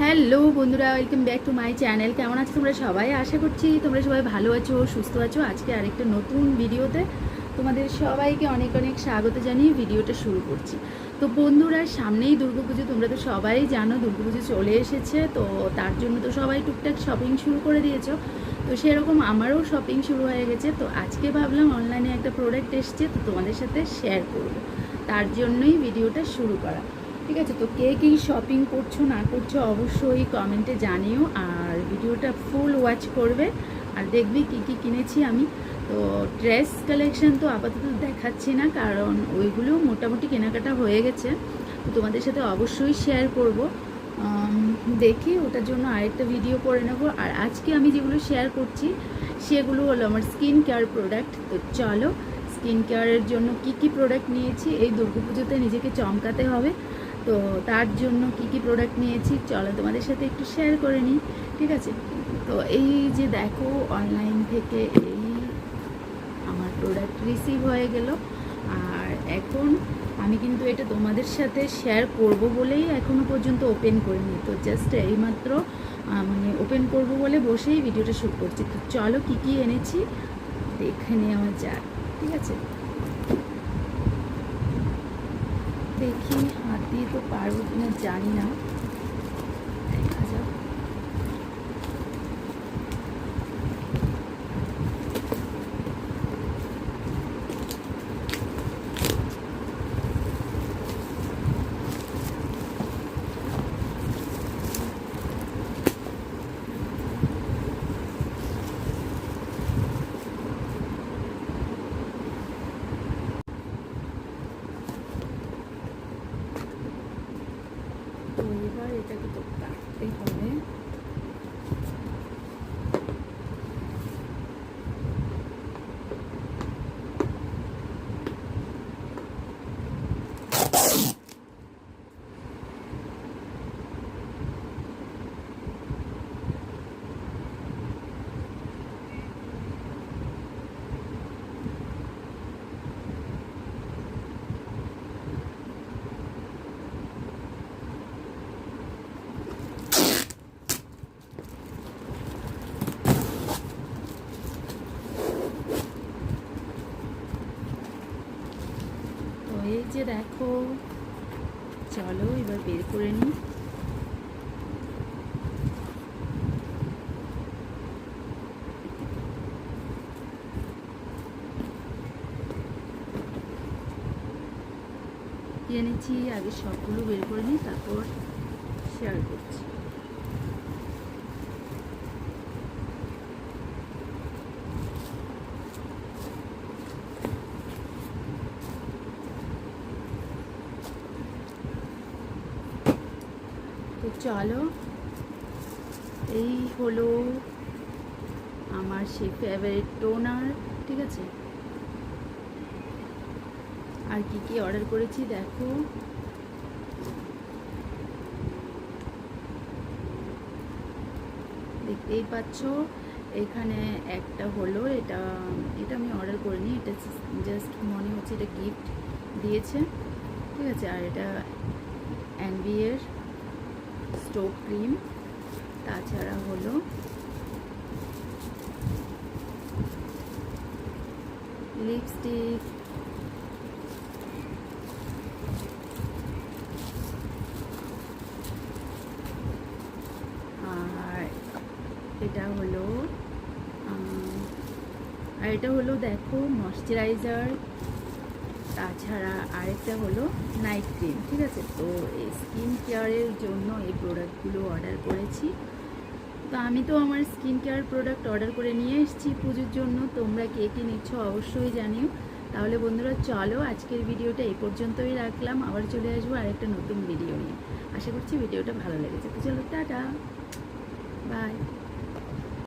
Hello বন্ধুরা welcome back to my channel কেমন আছো তোমরা সবাই? আশা করছি তোমরা সবাই ভালো আছো, সুস্থ আছো। আজকে আরেকটা নতুন ভিডিওতে তোমাদের সবাইকে অনেক অনেক স্বাগত জানিয়ে ভিডিওটা শুরু করছি। তো বন্ধুরা, সামনেই দুর্গাপুজো, তোমরা তো সবাই জানো দুর্গাপুজো চলে এসেছে, তো তার জন্য তো সবাই টুকটাক শপিং শুরু করে দিয়েছ। তো সেরকম আমারও শপিং শুরু হয়ে গেছে। তো আজকে ভাবলাম অনলাইনে একটা প্রোডাক্ট এসছে, তো তোমাদের সাথে শেয়ার করব। তার জন্যই ভিডিওটা শুরু করা। ঠিক আছে, তো কে কী শপিং করছ, না করছ, অবশ্যই কমেন্টে জানিও। আর ভিডিওটা ফুল ওয়াচ করবে। আর দেখবি কী কী কিনেছি আমি। তো ড্রেস কালেকশন তো আপাতত দেখাচ্ছি না, কারণ ওইগুলো মোটামুটি কেনাকাটা হয়ে গেছে। তোমাদের সাথে অবশ্যই শেয়ার করব। দেখি, ওটার জন্য আরেকটা ভিডিও করে নেব। আর আজকে আমি যেগুলো শেয়ার করছি, সেগুলো হলো আমার স্কিন কেয়ার প্রোডাক্ট তো চলো স্কিন কেয়ারের জন্য কি কি প্রোডাক্ট নিয়েছি, এই দুর্গাপুজোতে নিজেকে চমকাতে হবে। তো তার জন্য কি কি প্রোডাক্ট নিয়েছি, চলো তোমাদের সাথে একটু শেয়ার করে নিই, ঠিক আছে? তো এই যে দেখো অনলাইন থেকে এই আমার প্রোডাক্ট রিসিভ হয়ে গেল। আর এখন আমি কিন্তু এটা তোমাদের সাথে শেয়ার করব বলেই এখনও পর্যন্ত ওপেন করিনি। তো জাস্ট এইমাত্র মানে ওপেন করব বলে বসেই ভিডিওটা শ্যুট করছি। তো চলো কি কি এনেছি, দেখে নেওয়া যাক, ঠিক আছে? দেখি। হাত দিয়ে তো পারব কিনা জানি না দেখা যাক তো এবার এটাকে তো কাটতে হবে তো এই যে দেখো, চলো এবার বের করে নিই এনেছি আগে সবগুলো বের করে নিই তারপর শেয়ার করছি তো চলো। এই হলো আমার সেই ফেভারিট টোনার ঠিক আছে? আর কি কি অর্ডার করেছি দেখো। দেখতেই পাচ্ছ, এখানে একটা হলো, এটা এটা আমি অর্ডার করিনি, এটা জাস্ট মনে হচ্ছে এটা গিফট দিয়েছে, ঠিক আছে? আর এটা অ্যানবিয়ের স্টোভ ক্রিম তাছাড়া হলো লিপস্টিক আর এটা হলো আর এটা হলো দেখো ময়শ্চারাইজার তাছাড়া আরেকটা হলো নাইট ক্রিম ঠিক আছে? তো এই স্কিন কেয়ারের জন্য এই প্রোডাক্টগুলো অর্ডার করেছি। তো আমি তো আমার স্কিন কেয়ার প্রোডাক্ট অর্ডার করে নিয়ে এসেছি পুজোর জন্য, তোমরা কে কী নিচ্ছ অবশ্যই জানিও। তাহলে বন্ধুরা, চলো আজকের ভিডিওটা এই পর্যন্তই রাখলাম। আবার চলে আসব আরেকটা নতুন ভিডিও নিয়ে। আশা করছি ভিডিওটা ভালো লেগেছে। তো চলো, টাটা। বাই